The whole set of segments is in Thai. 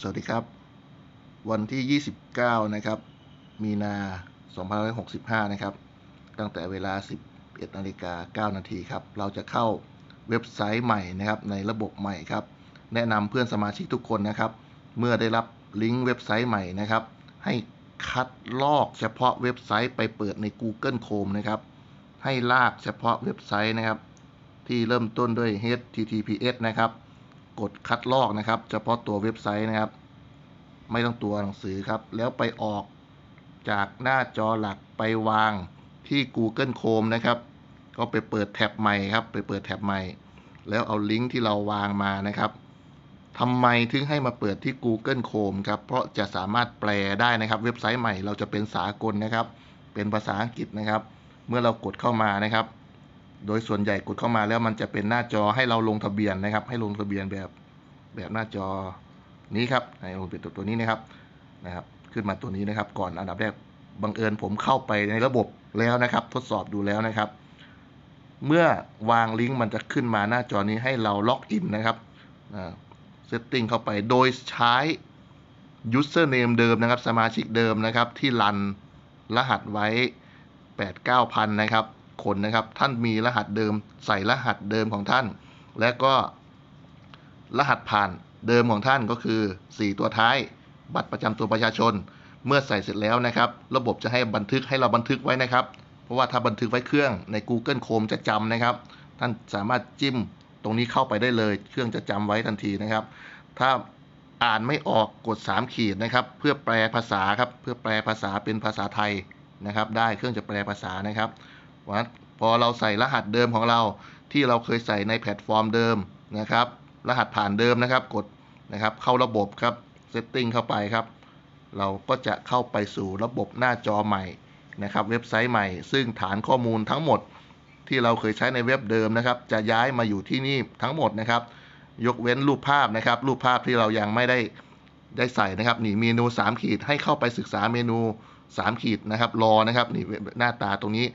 สวัสดีครับ วันที่ 29 นะครับ มีนา2565 นะครับ ตั้งแต่เวลา 11นาฬิกา9นาทีครับ เราจะเข้าเว็บไซต์ใหม่นะครับ ในระบบใหม่ครับ แนะนำเพื่อนสมาชิกทุกคนนะครับ เมื่อได้รับลิงก์เว็บไซต์ใหม่นะครับ ให้คัดลอกเฉพาะเว็บไซต์ไปเปิดใน Google Chrome นะครับ ให้ลากเฉพาะเว็บไซต์นะครับ ที่เริ่มต้นด้วย https นะครับ กดคัดลอกนะครับ เฉพาะตัวเว็บไซต์นะครับ ไม่ต้องตัวหนังสือครับ แล้วไปออกจากหน้าจอหลักไปวางที่ Google Chrome นะครับ ก็ไปเปิดแท็บใหม่ครับ ไปเปิดแท็บใหม่ แล้วเอาลิงก์ที่เราวางมานะครับทำไมถึงให้มาเปิดที่ Google Chrome ครับ เพราะจะสามารถแปลได้นะครับ เว็บไซต์ใหม่เราจะเป็นสากลนะครับ เป็นภาษาอังกฤษนะครับ เมื่อเรากดเข้ามานะครับ โดยส่วนใหญ่กดเข้ามาแล้วมันจะเป็นหน้าจอให้เราลงทะเบียนนะครับ ให้ลงทะเบียนแบบแบบหน้าจอนี้ครับให้ลงเป็นตัวตัวนี้นะครับนะครับ ขึ้นมาตัวนี้นะครับ ก่อนอันดับแรกบังเอิญผมเข้าไปในระบบแล้วนะครับ ทดสอบดูแล้วนะครับ เมื่อวางลิงก์มันจะขึ้นมาหน้าจอนี้ให้เราล็อกอินนะครับเซตติ้งเข้าไปโดยใช้ username เดิมนะครับ สมาชิกเดิมนะครับ ที่รันรหัสไว้ 8 9พันนะครับ คนนะครับ ท่านมีรหัสเดิม ใส่รหัสเดิมของท่าน และก็รหัสผ่านเดิมของท่านก็คือ 4 ตัวท้าย บัตรประจำตัวประชาชน เมื่อใส่เสร็จแล้วนะครับ ระบบจะให้บันทึกให้เราบันทึกไว้นะครับ เพราะว่าถ้าบันทึกไว้เครื่องใน Google Chrome จะจำนะครับ ท่านสามารถจิ้มตรงนี้เข้าไปได้เลย เครื่องจะจำไว้ทันทีนะครับ ถ้าอ่านไม่ออกกด 3 ขีดนะครับ เพื่อแปลภาษาครับ เพื่อแปลภาษาเป็นภาษาไทยนะครับ ได้เครื่องจะแปลภาษานะครับ ว่าพอเราใส่รหัสเดิมของเราที่เราเคยใส่ในแพลตฟอร์มเดิมนะครับ รหัสผ่านเดิมนะครับ กดนะครับเข้าระบบครับเซตติ้งเข้าไปครับ เราก็จะเข้าไปสู่ระบบหน้าจอใหม่นะครับ เว็บไซต์ใหม่ ซึ่งฐานข้อมูลทั้งหมดที่เราเคยใช้ในเว็บเดิมนะครับ จะย้ายมาอยู่ที่นี่ทั้งหมดนะครับ ยกเว้นรูปภาพนะครับ รูปภาพที่เรายังไม่ได้ได้ใส่นะครับนี่เมนู 3 ขีดให้เข้าไปศึกษาเมนู 3 ขีดนะครับรอนะครับนี่หน้าตาตรงนี้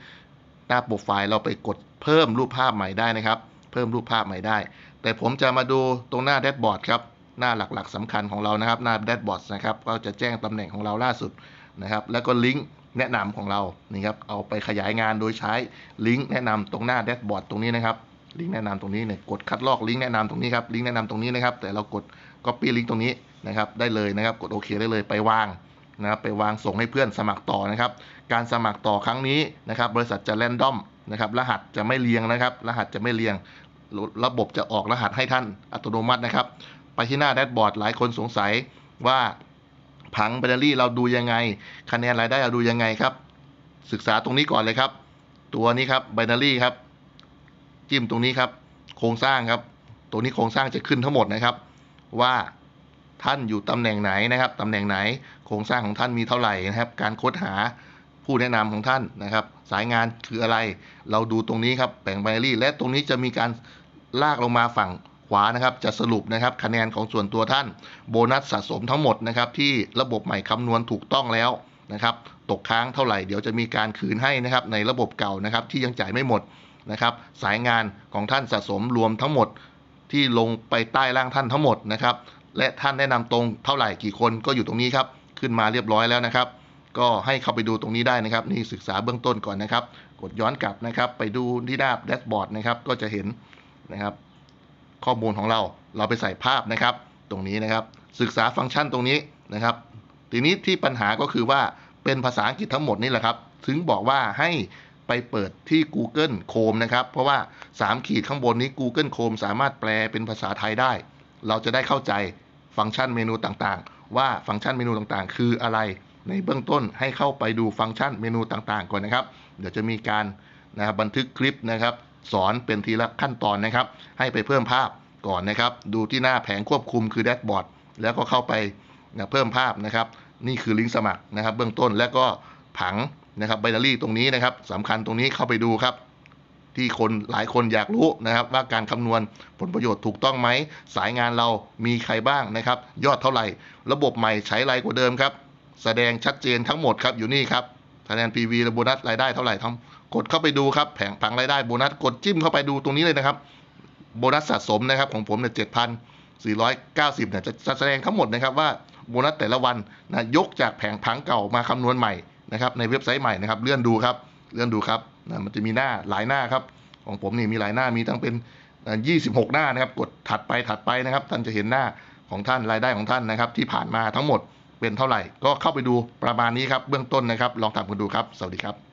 หน้าโปรไฟล์เราไปกดเพิ่มรูปภาพใหม่ได้นะครับ เพิ่มรูปภาพใหม่ได้ แต่ผมจะมาดูตรงหน้าแดชบอร์ดครับ หน้าหลักๆสำคัญของเรานะครับ หน้าแดชบอร์ดนะครับ ก็จะแจ้งตำแหน่งของเราล่าสุดนะครับ แล้วก็ลิงก์แนะนำของเรา นี่ครับ เอาไปขยายงานโดยใช้ลิงก์แนะนำตรงหน้าแดชบอร์ดตรงนี้นะครับ ลิงก์แนะนำตรงนี้เนี่ย กดคัดลอกลิงก์แนะนำตรงนี้ครับ ลิงก์แนะนำตรงนี้นะครับ แต่เรากด copy ลิงก์ตรงนี้นะครับ ได้เลยนะครับ กดโอเคได้เลย ไปวาง นะครับไปวางส่งให้เพื่อนสมัครต่อนะครับ การสมัครต่อครั้งนี้นะครับ บริษัทจะแรนดอมนะครับ รหัสจะไม่เรียงนะครับ รหัสจะไม่เรียง ระบบจะออกรหัสให้ท่านอัตโนมัตินะครับ ไปที่หน้าแดชบอร์ดหลายคนสงสัยว่าผังแบตเตอรี่เราดูยังไง คะแนนรายได้เราดูยังไงครับ ศึกษาตรงนี้ก่อนเลยครับ ตัวนี้ครับไบนารี่ครับ จิ้มตรงนี้ครับ โครงสร้างครับ ตัวนี้โครงสร้างจะขึ้นทั้งหมดนะครับ ว่า ท่านอยู่ตำแหน่งไหนนะครับตำแหน่งไหนโครงสร้างของท่านมีเท่าไหร่นะครับ การค้นหาผู้แนะนำของท่านนะครับ สายงานคืออะไร เราดูตรงนี้ครับแบ่งไบรี่ และตรงนี้จะมีการลากลงมาฝั่งขวานะครับ จะสรุปนะครับคะแนนของส่วนตัวท่าน โบนัสสะสมทั้งหมดนะครับที่ระบบใหม่คำนวณถูกต้องแล้วนะครับ ตกค้างเท่าไหร่เดี๋ยวจะมีการคืนให้นะครับ ในระบบเก่านะครับที่ยังจ่ายไม่หมดนะครับ สายงานของท่านสะสมรวมทั้งหมดที่ลงไปใต้ล่างท่านทั้งหมดนะครับ และท่านแนะนำตรงเท่าไหร่กี่คนก็อยู่ตรงนี้ครับ ขึ้นมาเรียบร้อยแล้วนะครับ ก็ให้เข้าไปดูตรงนี้ได้นะครับ นี่ศึกษาเบื้องต้นก่อนนะครับ กดย้อนกลับนะครับ ไปดูที่หน้าแดชบอร์ดนะครับ ก็จะเห็นนะครับ ข้อมูลของเราเราไปใส่ภาพนะครับ ตรงนี้นะครับ ศึกษาฟังก์ชันตรงนี้นะครับ ทีนี้ที่ปัญหาก็คือว่าเป็นภาษาอังกฤษทั้งหมดนี่แหละครับ ถึงบอกว่าให้ไปเปิดที่ Google Chrome นะครับ เพราะว่า 3 ขีดข้างบนนี้ Google Chrome สามารถแปลเป็นภาษาไทยได้ เราจะได้เข้าใจ ฟังก์ชันเมนูต่างๆ ว่าฟังก์ชันเมนูต่างๆ คืออะไร ในเบื้องต้นให้เข้าไปดูฟังก์ชันเมนูต่างๆ ก่อนนะครับ เดี๋ยวจะมีการนะครับบันทึกคลิปนะครับ สอนเป็นทีละขั้นตอนนะครับ ให้ไปเพิ่มภาพก่อนนะครับ ดูที่หน้าแผงควบคุมคือแดชบอร์ดแล้วก็เข้าไปนะเพิ่มภาพนะครับ นี่คือลิงก์สมัครนะครับ เบื้องต้นแล้วก็ผังนะครับไบนารี่ตรงนี้นะครับสำคัญตรงนี้เข้าไปดูครับ ที่คนหลายคนอยากรู้นะครับ ว่าการคำนวณผลประโยชน์ถูกต้องไหม สายงานเรามีใครบ้างนะครับ ยอดเท่าไหร่ ระบบใหม่ใช้ไรกว่าเดิมครับ แสดงชัดเจนทั้งหมดครับอยู่นี่ครับคะแนน PV และโบนัสรายได้เท่าไหร่ทั้งกดเข้าไปดูครับแผงผังรายได้โบนัสกดจิ้มเข้าไปดูตรงนี้เลยนะครับ โบนัสสะสมนะครับของผมเนี่ยเจ็ดพัน490เนี่ยจะจะแสดงทั้งหมดนะครับว่าโบนัสแต่ละวันนะยกจากแผงผังเก่ามาคำนวณใหม่นะครับในเว็บไซต์ใหม่นะครับเลื่อนดูครับ เลื่อนดูครับนะมันจะมีหน้าหลายหน้าครับ ของผมนี่มีหลายหน้ามีทั้งเป็น 26 หน้านะครับ กดถัดไปถัดไปนะครับ ท่านจะเห็นหน้าของท่านรายได้ของท่านนะครับ ที่ผ่านมาทั้งหมดเป็นเท่าไหร่ ก็เข้าไปดูประมาณนี้ครับเบื้องต้นนะครับ ลองทำกันดูครับ สวัสดีครับ